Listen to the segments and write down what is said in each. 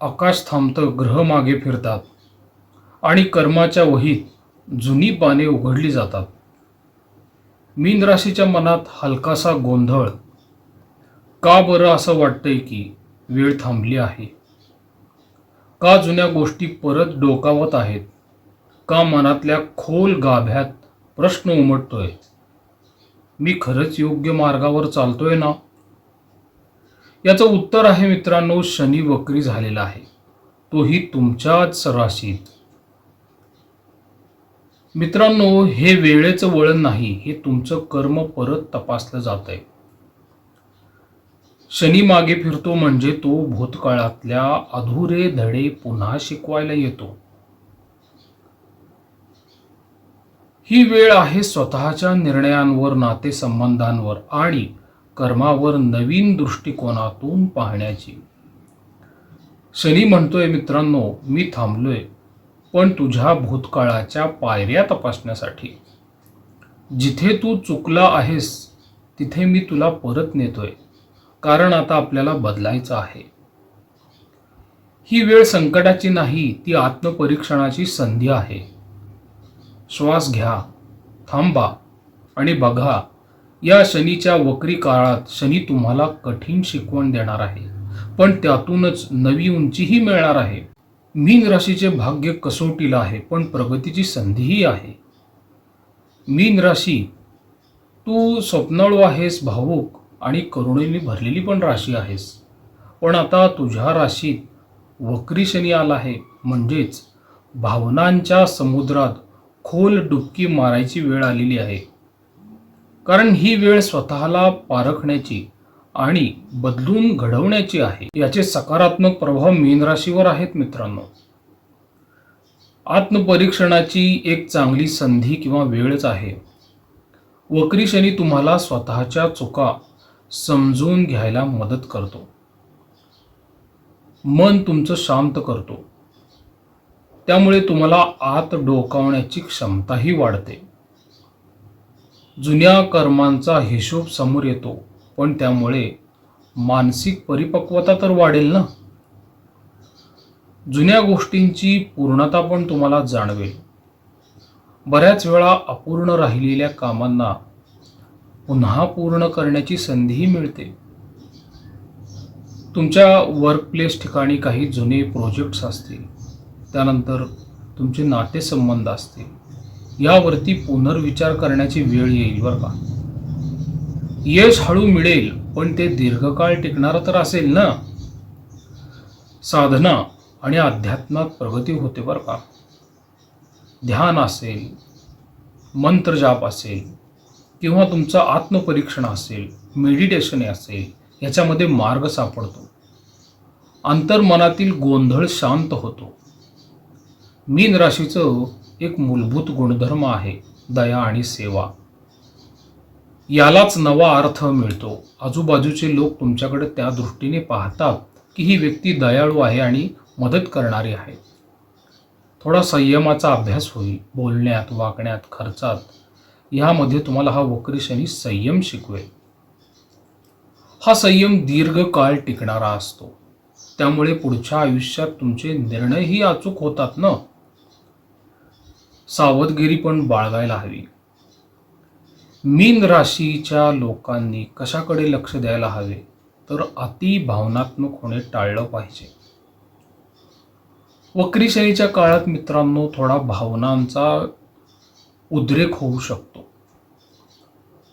आकाश थांबतं ग्रह मागे फिरतात. आणि कर्माच्या वहीत जुनी पाने उघडली जातात. मीन राशीच्या मनात हलकासा गोंधळ. का बरं असं वाटतंय की वेळ थांबली आहे? का जुन्या गोष्टी परत डोकावत आहेत? का मनातल्या खोल गाभ्यात प्रश्न उमटतोय? मी खरंच योग्य मार्गावर चालतोय ना? याचं उत्तर आहे मित्रांनो शनी वक्री झालेला आहे. तोही तुमच्याच राशीत. मित्रांनो हे वेळेचं वळण नाही हे तुमचं कर्म परत तपासलं जात आहे शनी मागे फिरतो म्हणजे तो भूतकाळातल्या अधुरे धडे पुन्हा शिकवायला येतो. ही वेळ आहे स्वतःच्या निर्णयांवर नातेसंबंधांवर आणि कर्मावर नवीन दृष्टिकोनातून पाहण्याची. शनी म्हणतोय मित्रांनो मी थांबलोय पण तुझ्या भूतकाळाच्या पायऱ्या तपासण्यासाठी. जिथे तू चुकला आहेस तिथे मी तुला परत नेतोय कारण आता आपल्याला बदलायचं आहे. ही वेळ संकटाची नाही ती आत्मपरीक्षणाची संधी आहे. श्वास घ्या थांबा आणि बघा या शनीच्या वक्री काळात शनी तुम्हाला कठीण शिकवण देणार आहे पण त्यातूनच नवी उंचीही मिळणार आहे. मीन राशीचे भाग्य कसोटीला आहे पण प्रगतीची संधीही आहे. मीन राशी तू स्वप्नाळू आहेस भावूक आणि करुणेने भरलेली पण राशी आहेस. पण आता तुझ्या राशीत वक्री शनी आला आहे म्हणजेच भावनांच्या समुद्रात खोल डुबकी मारायची वेळ आलेली आहे. कारण ही वेळ स्वतःला पारखण्याची आणि बदलून घडवण्याची आहे. याचे सकारात्मक प्रभाव मीन राशीवर आहेत मित्रांनो. आत्मपरीक्षणाची एक चांगली संधी किंवा वेळच आहे. वक्री शनी तुम्हाला स्वतःच्या चुका समजून घ्यायला मदत करतो. मन तुमचं शांत करतो. त्यामुळे तुम्हाला आत डोकावण्याची क्षमताही वाढते. जुन्या कर्मांचा हिशोब समोर येतो पण त्यामुळे मानसिक परिपक्वता तर वाढेल ना? जुन्या गोष्टींची पूर्णता पण तुम्हाला जाणवेल. बऱ्याच वेळा अपूर्ण राहिलेल्या कामांना पुन्हा पूर्ण करण्याची संधीही मिळते. तुमच्या वर्कप्लेस ठिकाणी काही जुने प्रोजेक्ट्स असतील त्यानंतर तुमचे नातेसंबंध असतील. यावरती पुनर्विचार करण्याची वेळ येईल बरं का. यश हळू मिळेल पण ते दीर्घकाळ टिकणारं तर असेल ना? साधना आणि अध्यात्मात प्रगती होते बरं का. ध्यान असेल मंत्रजाप असेल किंवा तुमचं आत्मपरीक्षण असेल मेडिटेशन असेल याच्यामध्ये मार्ग सापडतो. अंतर्मनातील गोंधळ शांत होतो. मीन राशीचं एक मूलभूत गुणधर्म आहे दया आणि सेवा. यालाच नवा अर्थ मिळतो. आजूबाजूचे लोक तुमच्याकडे त्या दृष्टीने पाहतात की ही व्यक्ती दयाळू आहे आणि मदत करणारी आहे. थोडा संयमाचा अभ्यास होईल बोलण्यात वागण्यात खर्चात. ह्यामध्ये तुम्हाला हा वक्री शनी संयम शिकवेल. हा संयम दीर्घकाळ टिकणारा असतो. त्यामुळे पुढच्या आयुष्यात तुमचे निर्णयही अचूक होतात ना? सावधगिरी पण बाळगायला हवी. मीन राशीच्या लोकांनी कशाकडे लक्ष द्यायला हवे? तर अति भावनात्मक होणे टाळलं पाहिजे. वक्री शनीच्या काळात मित्रांनो थोडा भावनांचा उद्रेक होऊ शकतो.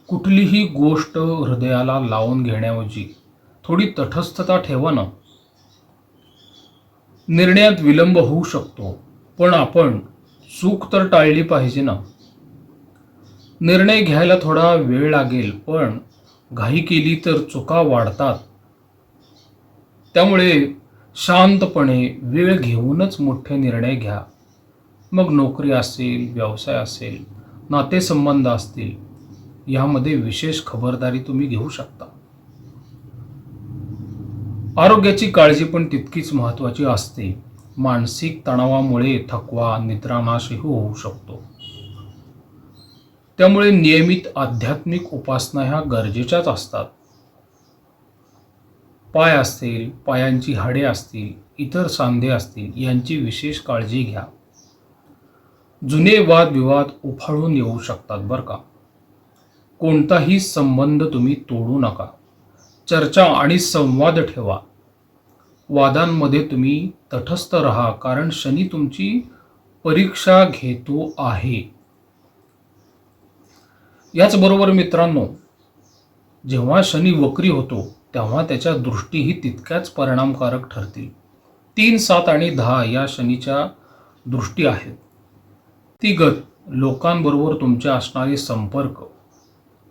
कुठलीही गोष्ट हृदयाला लावून घेण्याऐवजी थोडी तटस्थता ठेवा ना निर्णयात विलंब होऊ शकतो. पण आपण चूक तर टाळली पाहिजे ना. निर्णय घ्यायला थोडा वेळ लागेल पण घाई केली तर चुका वाढतात. त्यामुळे शांतपणे वेळ घेऊनच मोठे निर्णय घ्या. मग नोकरी असेल व्यवसाय असेल नातेसंबंध असतील यामध्ये विशेष खबरदारी तुम्ही घेऊ शकता. आरोग्याची काळजी पण तितकीच महत्त्वाची असते. मानसिक तणावामुळे थकवा निद्रानाशही होऊ शकतो. त्यामुळे नियमित आध्यात्मिक उपासना ह्या गरजेच्याच असतात. पाय असतील पायांची हाडे असतील इतर सांधे असतील यांची विशेष काळजी घ्या. जुने वादविवाद उफाळून येऊ शकतात बरं का. कोणताही संबंध तुम्ही तोडू नका. चर्चा आणि संवाद ठेवा. वादांमध्ये तुम्ही तटस्थ राहा कारण शनी तुमची परीक्षा घेतो आहे. याचबरोबर मित्रांनो जेव्हा शनी वक्री होतो तेव्हा त्याच्या दृष्टीही तितक्याच परिणामकारक ठरतील. तीन सात आणि दहा या शनीच्या दृष्टी आहेत. ती गत लोकांबरोबर तुमचे असणारे संपर्क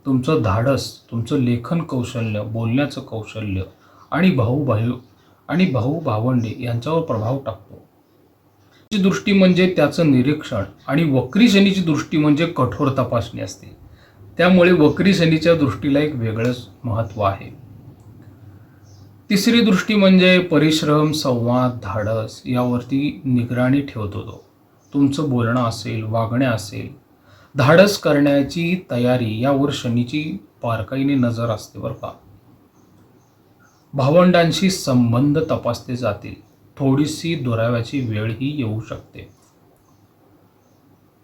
तुमचं धाडस तुमचं लेखन कौशल्य बोलण्याचं कौशल्य आणि भाऊ भाऊ आणि भाऊ भावंडे यांच्यावर प्रभाव टाकतो. दृष्टी म्हणजे त्याचं निरीक्षण आणि वक्री शनीची दृष्टी म्हणजे कठोर तपासणी असते. त्यामुळे वक्री शनीच्या दृष्टीला एक वेगळंच महत्त्व आहे. तिसरी दृष्टी म्हणजे परिश्रम संवाद धाडस यावरती निगराणी ठेवतो तो तुमचं बोलणं असेल वागणे असेल धाडस करण्याची तयारी यावर शनीची बारकाईने नजर असते बरं का. भावंडांशी संबंध तपासले जातील. थोडीशी दुराव्याची वेळही येऊ शकते.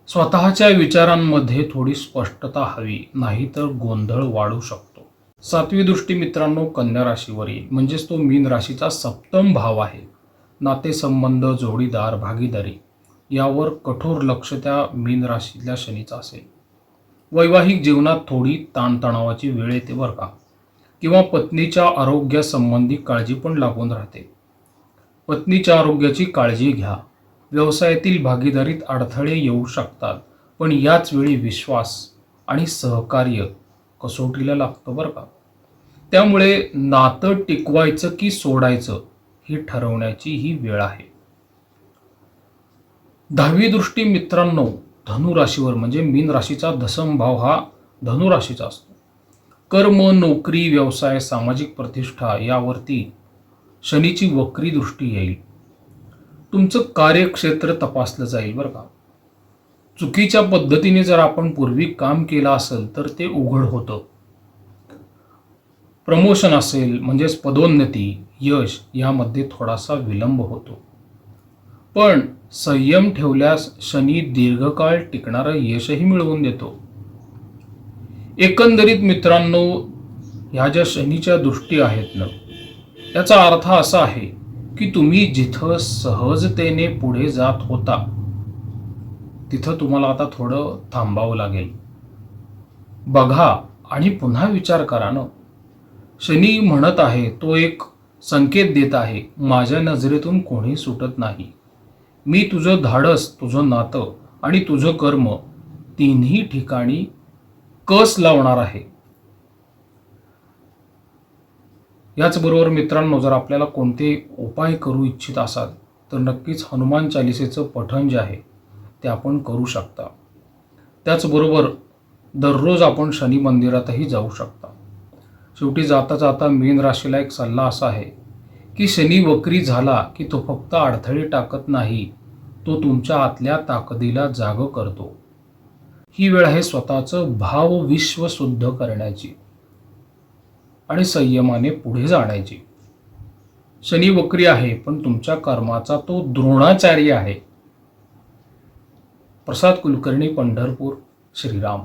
स्वतःच्या विचारांमध्ये थोडी स्पष्टता हवी नाहीतर गोंधळ वाढू शकतो. सातवी दृष्टी मित्रांनो कन्या राशीवरील म्हणजेच तो मीन राशीचा सप्तम भाव आहे. नातेसंबंध जोडीदार भागीदारी यावर कठोर लक्ष त्या मीन राशीतल्या शनीचा असेल. वैवाहिक जीवनात थोडी ताणतणावाची वेळ येते बरं का? किंवा पत्नीच्या आरोग्यासंबंधी काळजी पण लागून राहते. पत्नीच्या आरोग्याची काळजी घ्या. व्यवसायातील भागीदारीत अडथळे येऊ शकतात पण याच वेळी विश्वास आणि सहकार्य कसोटीला लागतं बरं का? त्यामुळे नातं टिकवायचं की सोडायचं ही ठरवण्याची ही वेळ आहे. दहावी दृष्टी मित्रांनो धनुराशीवर म्हणजे मीन राशीचा दसम भाव हा धनुराशीचा असतो. कर्म नोकरी व्यवसाय सामाजिक प्रतिष्ठा यावरती शनीची वक्री दृष्टी येईल. तुमचं कार्यक्षेत्र तपासलं जाईल बरं का. चुकीच्या पद्धतीने जर आपण पूर्वी काम केलं असेल तर ते उघड होतं. प्रमोशन असेल म्हणजेच पदोन्नती यश यामध्ये थोडासा विलंब होतो. पण संयम ठेवल्यास शनी दीर्घकाळ टिकणारं यशही मिळवून देतो. एकंदरीत मित्रांनो ह्या ज्या शनीच्या दृष्टी आहेत ना याचा अर्थ असा आहे की तुम्ही जिथं सहजतेने पुढे जात होता तिथं तुम्हाला आता थोडं थांबावं लागेल. बघा आणि पुन्हा विचार करा ना. शनी म्हणत आहे तो एक संकेत देत आहे माझ्या नजरेतून कोणी सुटत नाही. मी तुझं धाडस तुझं नातं आणि तुझं कर्म तिन्ही ठिकाणी कस लावणार आहे? याचबरोबर मित्रांनो जर आपल्याला कोणते उपाय करू इच्छित असाल तर नक्कीच हनुमान चालिसेचं पठण जे आहे ते आपण करू शकता. त्याचबरोबर दररोज आपण शनी मंदिरातही जाऊ शकता. शेवटी जाता जाता मीन राशीला एक सल्ला असा आहे की शनी वक्री झाला की तो फक्त अडथळे टाकत नाही तो तुमच्या आतल्या ताकदीला जाग करतो. ही वेळ आहे स्वतःचं भाव विश्व शुद्ध करण्याची आणि संयमाने पुढे जाण्याची. शनी वक्री आहे पण तुमच्या कर्माचा तो द्रोणाचार्य आहे. प्रसाद कुलकर्णी पंढरपूर श्रीराम.